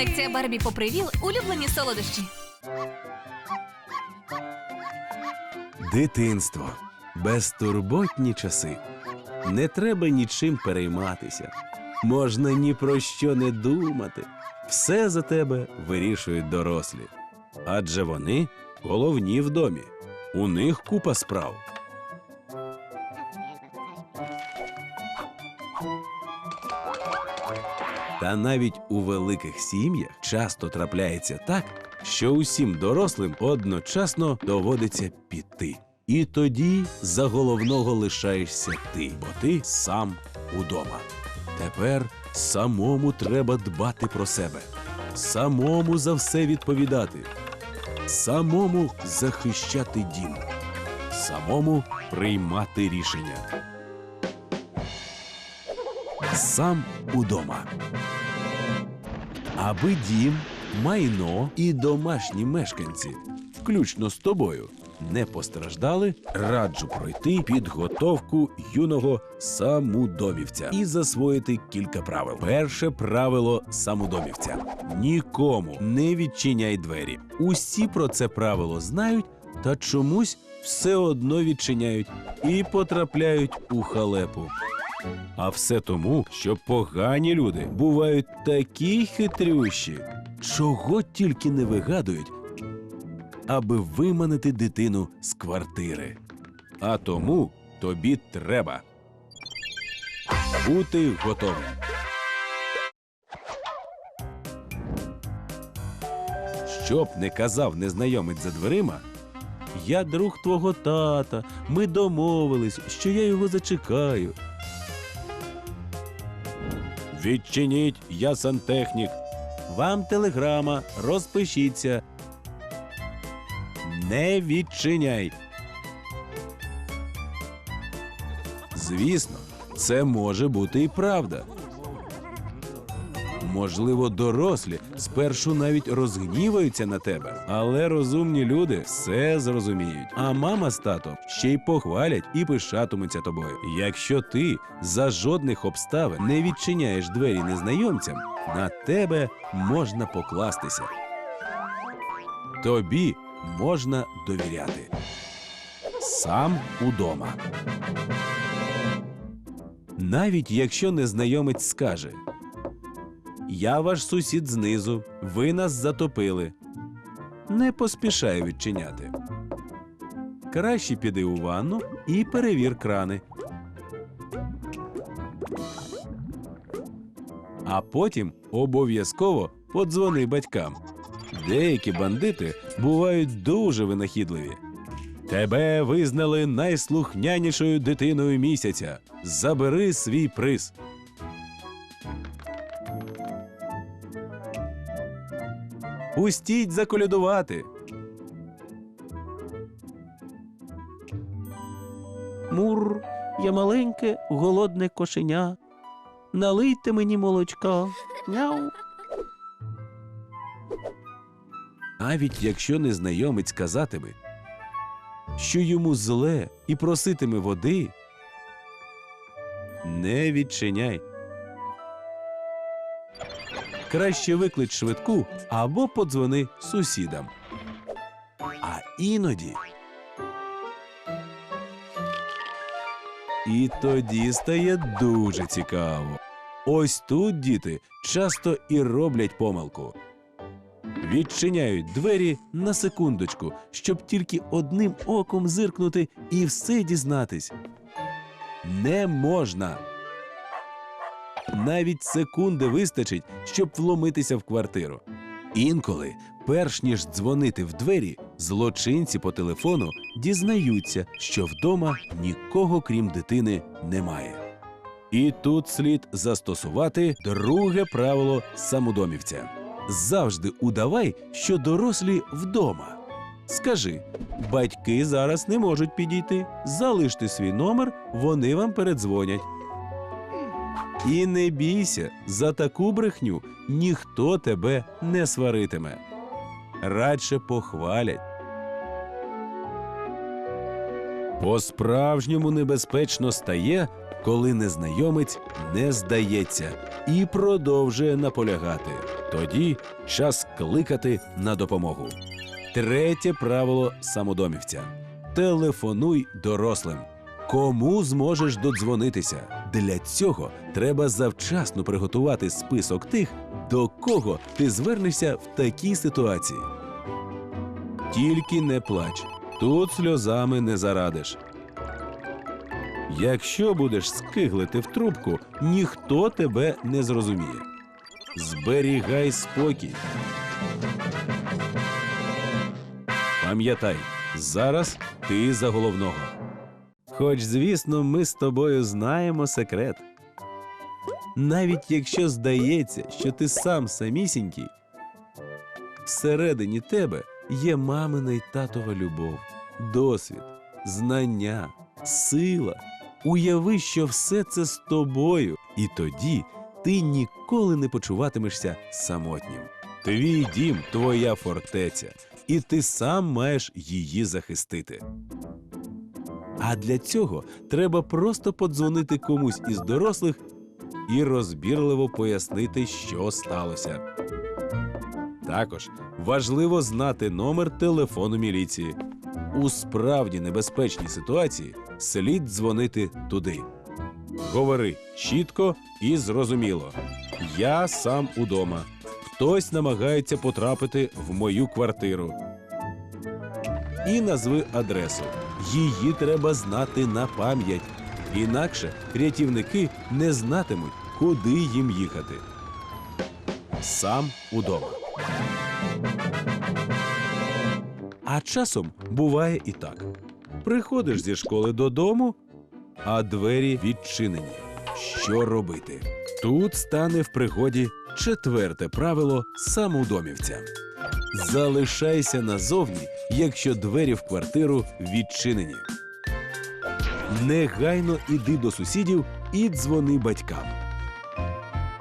Колекція Барбі попривіл улюблені солодощі. Дитинство. Безтурботні часи. Не треба нічим перейматися. Можна ні про що не думати. Все за тебе вирішують дорослі. Адже вони головні в домі. У них купа справ. Та навіть у великих сім'ях часто трапляється так, що усім дорослим одночасно доводиться піти. І тоді за головного лишаєшся ти, бо ти сам удома. Тепер самому треба дбати про себе, самому за все відповідати, самому захищати дім, самому приймати рішення. Сам удома. Аби дім, майно і домашні мешканці, включно з тобою, не постраждали, раджу пройти підготовку юного самудомівця і засвоїти кілька правил. Перше правило самудомівця: нікому не відчиняй двері. Усі про це правило знають, та чомусь все одно відчиняють і потрапляють у халепу. А все тому, що погані люди бувають такі хитрющі, чого тільки не вигадують, аби виманити дитину з квартири. А тому тобі треба бути готовим. Що б не казав незнайомець за дверима, я друг твого тата, ми домовились, що я його зачекаю. Відчиніть, я сантехнік. Вам телеграма, розпишіться. Не відчиняй. Звісно, це може бути і правда. Можливо, дорослі спершу навіть розгніваються на тебе, але розумні люди все зрозуміють. А мама з татом ще й похвалять і пишатимуться тобою. Якщо ти за жодних обставин не відчиняєш двері незнайомцям, на тебе можна покластися. Тобі можна довіряти. Сам удома. Навіть якщо незнайомець скаже Я ваш сусід знизу, ви нас затопили. Не поспішай відчиняти. Краще піди у ванну і перевір крани. А потім обов'язково подзвони батькам. Деякі бандити бувають дуже винахідливі. Тебе визнали найслухнянішою дитиною місяця. Забери свій приз. Пустіть заколядувати. Мур, я маленьке, голодне кошеня. Налийте мені молочка. Няу. Навіть якщо незнайомець казатиме, що йому зле і проситиме води, не відчиняй. Краще виклич швидку або подзвони сусідам. А іноді. І тоді стає дуже цікаво. Ось тут діти часто і роблять помилку. Відчиняють двері на секундочку, щоб тільки одним оком зиркнути і все дізнатись. Не можна. Навіть секунди вистачить, щоб вломитися в квартиру. Інколи, перш ніж дзвонити в двері, злочинці по телефону дізнаються, що вдома нікого крім дитини немає. І тут слід застосувати друге правило самодомівця. Завжди удавай, що дорослі вдома. Скажи, батьки зараз не можуть підійти. Залиште свій номер, вони вам передзвонять. І не бійся, за таку брехню ніхто тебе не сваритиме. Радше похвалять. По-справжньому небезпечно стає, коли незнайомець не здається і продовжує наполягати. Тоді час кликати на допомогу. Третє правило самодомівця: телефонуй дорослим. Кому зможеш додзвонитися? Для цього треба завчасно приготувати список тих, до кого ти звернешся в такій ситуації. Тільки не плач, тут сльозами не зарадиш. Якщо будеш скиглити в трубку, ніхто тебе не зрозуміє. Зберігай спокій. Пам'ятай, зараз ти за головного. Хоч, звісно, ми з тобою знаємо секрет. Навіть якщо здається, що ти сам самісінький, всередині тебе є мамина й татова любов, досвід, знання, сила. Уяви, що все це з тобою, і тоді ти ніколи не почуватимешся самотнім. Твій дім твоя фортеця, і ти сам маєш її захистити. А для цього треба просто подзвонити комусь із дорослих і розбірливо пояснити, що сталося. Також важливо знати номер телефону міліції. У справді небезпечній ситуації слід дзвонити туди. Говори чітко і зрозуміло. Я сам удома. Хтось намагається потрапити в мою квартиру. І назви адресу. Її треба знати на пам'ять. Інакше рятівники не знатимуть, куди їм їхати. Сам удома. А часом буває і так: приходиш зі школи додому, а двері відчинені. Що робити? Тут стане в пригоді четверте правило самоудомівця. Залишайся назовні, якщо двері в квартиру відчинені. Негайно іди до сусідів і дзвони батькам.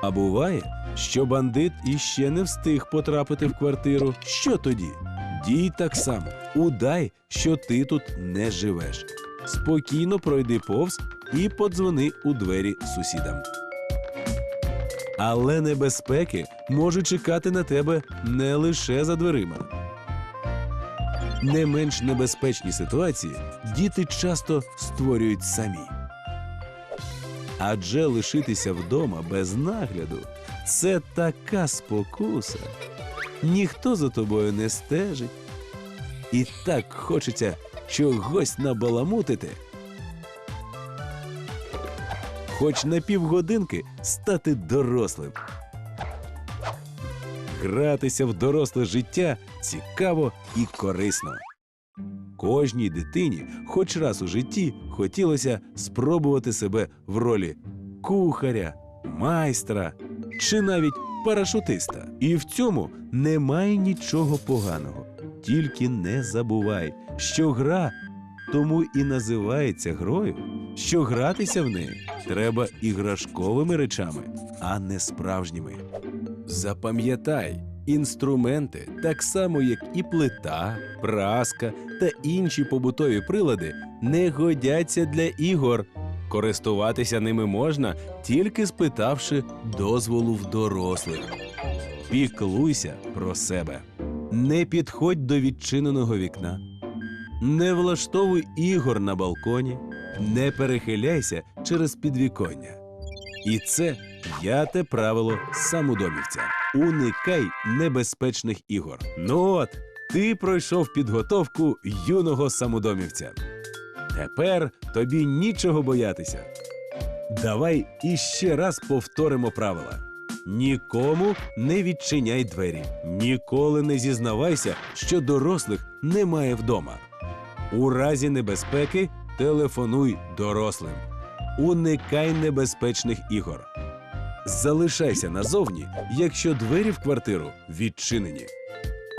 А буває, що бандит іще не встиг потрапити в квартиру. Що тоді? Дій так само. Удай, що ти тут не живеш. Спокійно пройди повз і подзвони у двері сусідам. Але небезпеки можуть чекати на тебе не лише за дверима. Не менш небезпечні ситуації діти часто створюють самі. Адже лишитися вдома без нагляду це така спокуса. Ніхто за тобою не стежить. І так хочеться чогось набаламутити. Хоч на півгодинки стати дорослим. Гратися в доросле життя цікаво і корисно. Кожній дитині, хоч раз у житті, хотілося спробувати себе в ролі кухаря, майстра чи навіть парашутиста. І в цьому немає нічого поганого. Тільки не забувай, що гра тому і називається грою, що гратися в неї треба іграшковими речами, а не справжніми. Запам'ятай, інструменти, так само як і плита, праска та інші побутові прилади, не годяться для ігор. Користуватися ними можна, тільки спитавши дозволу в дорослих. Піклуйся про себе. Не підходь до відчиненого вікна. Не влаштовуй ігор на балконі, не перехиляйся через підвіконня. І це п'яте правило самодомівця. Уникай небезпечних ігор. Ну от, ти пройшов підготовку юного самодомівця. Тепер тобі нічого боятися. Давай іще раз повторимо правила. Нікому не відчиняй двері, ніколи не зізнавайся, що дорослих немає вдома. У разі небезпеки телефонуй дорослим. Уникай небезпечних ігор. Залишайся назовні, якщо двері в квартиру відчинені.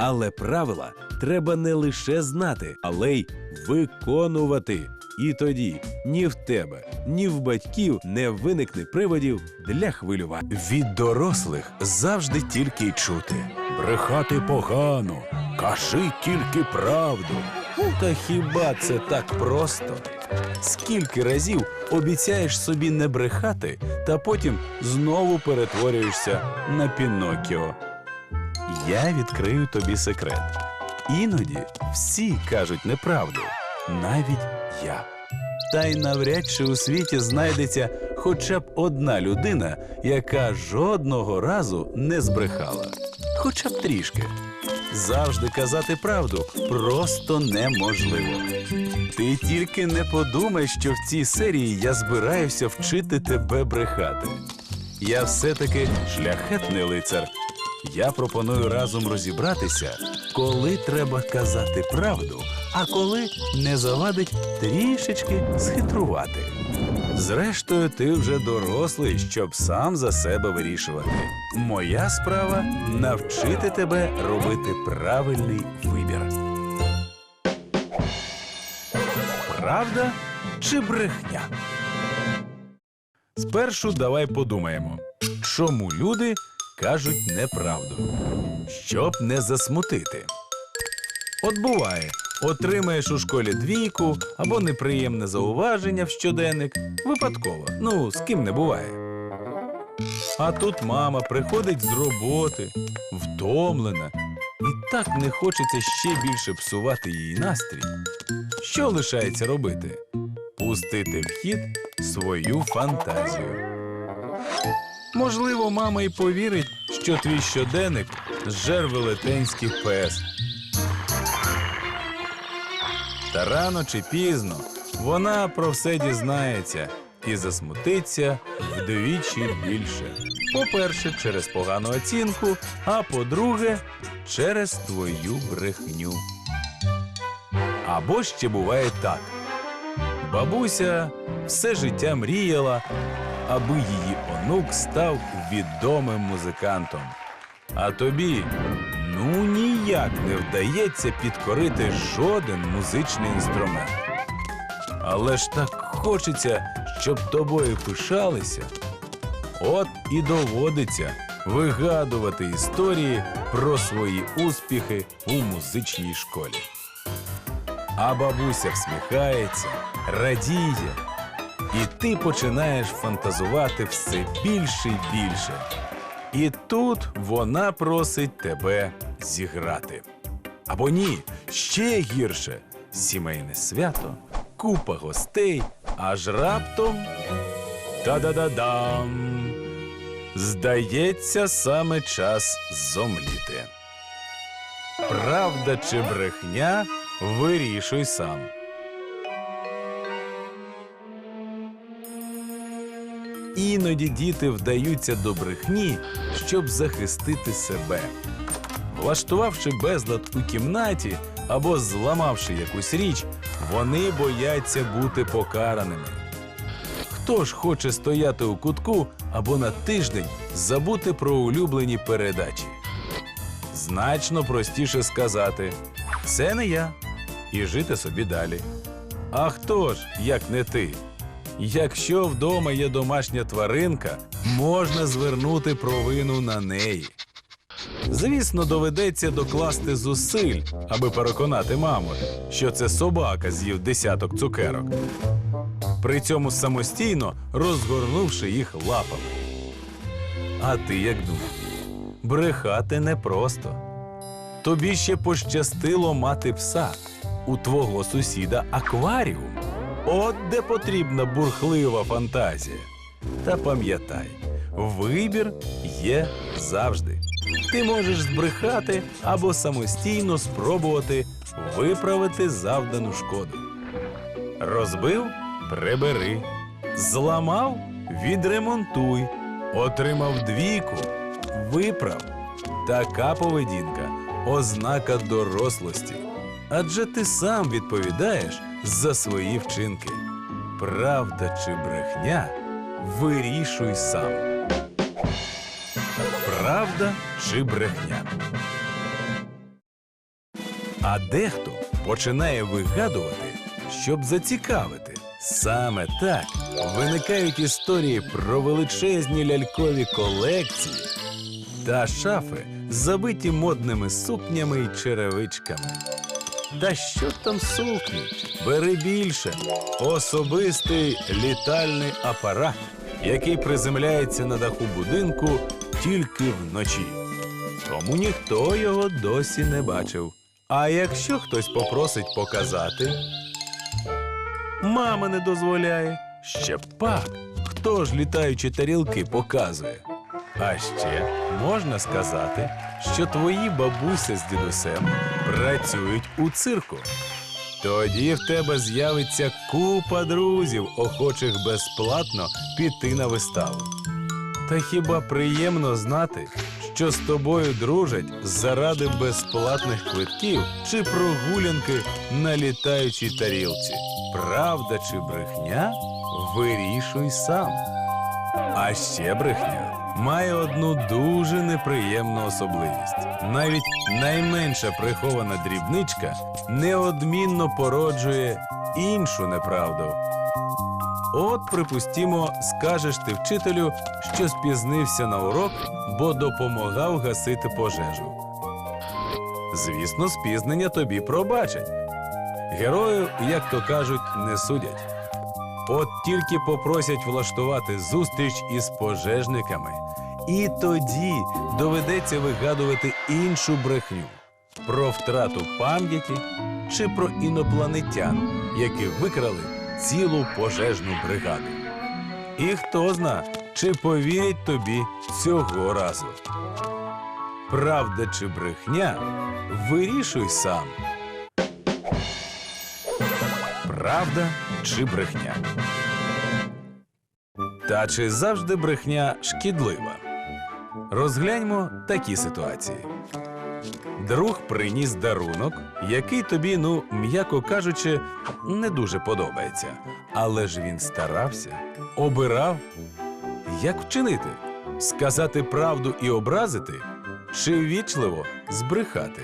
Але правила треба не лише знати, але й виконувати. І тоді ні в тебе, ні в батьків не виникне приводів для хвилювання. Від дорослих завжди тільки й чути. Брехати погано, кажи тільки правду. Та хіба це так просто? Скільки разів обіцяєш собі не брехати, та потім знову перетворюєшся на Пінокіо. Я відкрию тобі секрет. Іноді всі кажуть неправду, навіть я. Та й навряд чи у світі знайдеться хоча б одна людина, яка жодного разу не збрехала. Хоча б трішки. Завжди казати правду просто неможливо. Ти тільки не подумай, що в цій серії я збираюся вчити тебе брехати. Я все-таки шляхетний лицар. Я пропоную разом розібратися, коли треба казати правду, а коли не завадить трішечки схитрувати. Зрештою, ти вже дорослий, щоб сам за себе вирішувати. Моя справа навчити тебе робити правильний вибір. Правда чи брехня? Спершу давай подумаємо, чому люди кажуть неправду, щоб не засмутити. От буває, отримаєш у школі двійку або неприємне зауваження в щоденник випадково. Ну, з ким не буває. А тут мама приходить з роботи, втомлена, і так не хочеться ще більше псувати її настрій. Що лишається робити? Пустити в хід свою фантазію. Можливо, мама й повірить, що твій щоденник зжер велетенський пес. Та рано чи пізно вона про все дізнається і засмутиться вдвічі більше. По-перше, через погану оцінку, а по-друге, через твою брехню. Або ще буває так. Бабуся все життя мріяла, аби її онук став відомим музикантом. А тобі ну ніяк не вдається підкорити жоден музичний інструмент. Але ж так хочеться, щоб тобою пишалися. От і доводиться вигадувати історії про свої успіхи у музичній школі. А бабуся всміхається, радіє, і ти починаєш фантазувати все більше й більше. І тут вона просить тебе зіграти. Або ні, ще гірше сімейне свято, купа гостей, аж раптом та-да-да-дам. Здається, саме час зомліти. Правда чи брехня, вирішуй сам. Іноді діти вдаються до брехні, щоб захистити себе. Влаштувавши безлад у кімнаті або зламавши якусь річ, вони бояться бути покараними. Хто ж хоче стояти у кутку або на тиждень забути про улюблені передачі? Значно простіше сказати це не я і жити собі далі. А хто ж, як не ти? Якщо вдома є домашня тваринка, можна звернути провину на неї. Звісно, доведеться докласти зусиль, аби переконати маму, що це собака з'їв десяток цукерок. При цьому самостійно розгорнувши їх лапами. А ти як думав? Брехати непросто. Тобі ще пощастило мати пса. У твого сусіда акваріум. От де потрібна бурхлива фантазія. Та пам'ятай, вибір є завжди. Ти можеш збрехати або самостійно спробувати виправити завдану шкоду. Розбив прибери. Зламав відремонтуй. Отримав двійку виправ. Така поведінка ознака дорослості. Адже ти сам відповідаєш за свої вчинки. Правда чи брехня вирішуй сам. Правда чи брехня? А дехто починає вигадувати, щоб зацікавити. Саме так виникають історії про величезні лялькові колекції та шафи, забиті модними сукнями й черевичками. Та що там сукні? Бери більше. Особистий літальний апарат, який приземляється на даху будинку тільки вночі. тому ніхто його досі не бачив. А якщо хтось попросить показати, мама не дозволяє. Ще пап, хто ж літаючі тарілки показує? А ще можна сказати, що твої бабуся з дідусем працюють у цирку. Тоді в тебе з'явиться купа друзів, охочих безплатно піти на виставу. Та хіба приємно знати, що з тобою дружать заради безплатних квитків чи прогулянки на літаючій тарілці? Правда чи брехня? Вирішуй сам. А ще брехня має одну дуже неприємну особливість. Навіть найменша прихована дрібничка неодмінно породжує іншу неправду. От, припустімо, скажеш ти вчителю, що спізнився на урок, бо допомагав гасити пожежу. Звісно, спізнення тобі пробачать. Герою, як то кажуть, не судять. От тільки попросять влаштувати зустріч із пожежниками, і тоді доведеться вигадувати іншу брехню про втрату пам'яті чи про інопланетян, які викрали цілу пожежну бригаду. І хто зна, чи повірять тобі цього разу. Правда чи брехня, вирішуй сам. Правда чи брехня? Та чи завжди брехня шкідлива? Розгляньмо такі ситуації. Друг приніс дарунок, який тобі, ну, м'яко кажучи, не дуже подобається. Але ж він старався, обирав. Як вчинити? Сказати правду і образити, чи вічливо збрехати?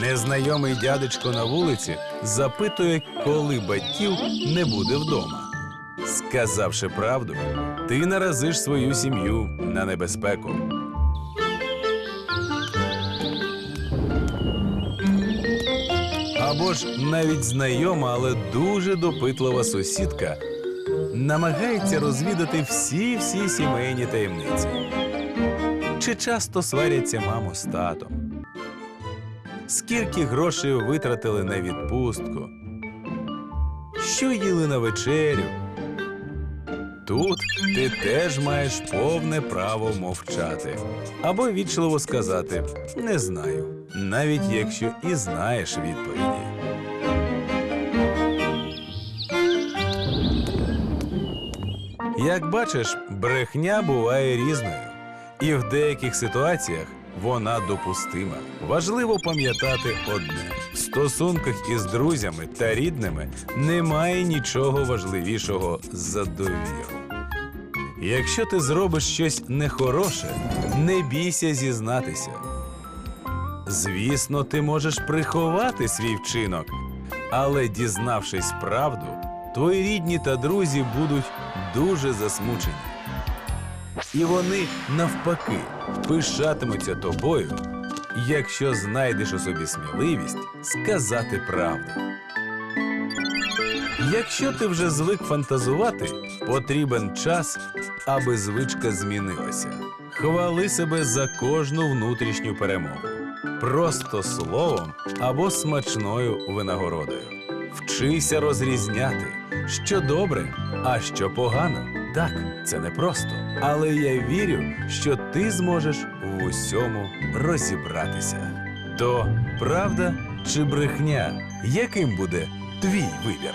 Незнайомий дядечко на вулиці запитує, коли батьків не буде вдома. Сказавши правду, ти наразиш свою сім'ю на небезпеку. Або ж навіть знайома, але дуже допитлива сусідка намагається розвідати всі-всі сімейні таємниці. Чи часто сваряться мамо з татом? Скільки грошей витратили на відпустку? Що їли на вечерю? Тут ти теж маєш повне право мовчати або вічливо сказати не знаю, навіть якщо і знаєш відповіді. Як бачиш, брехня буває різною, і в деяких ситуаціях вона допустима. Важливо пам'ятати одне: в стосунках із друзями та рідними немає нічого важливішого за довіру. Якщо ти зробиш щось нехороше, не бійся зізнатися. Звісно, ти можеш приховати свій вчинок, але дізнавшись правду, твої рідні та друзі будуть дуже засмучені. І вони навпаки пишатимуться тобою, якщо знайдеш у собі сміливість сказати правду. Якщо ти вже звик фантазувати, потрібен час, аби звичка змінилася. Хвали себе за кожну внутрішню перемогу, просто словом або смачною винагородою. Вчися розрізняти, що добре, а що погано. Так, це непросто. Але я вірю, що ти зможеш в усьому розібратися. То правда чи брехня, яким буде твій вибір?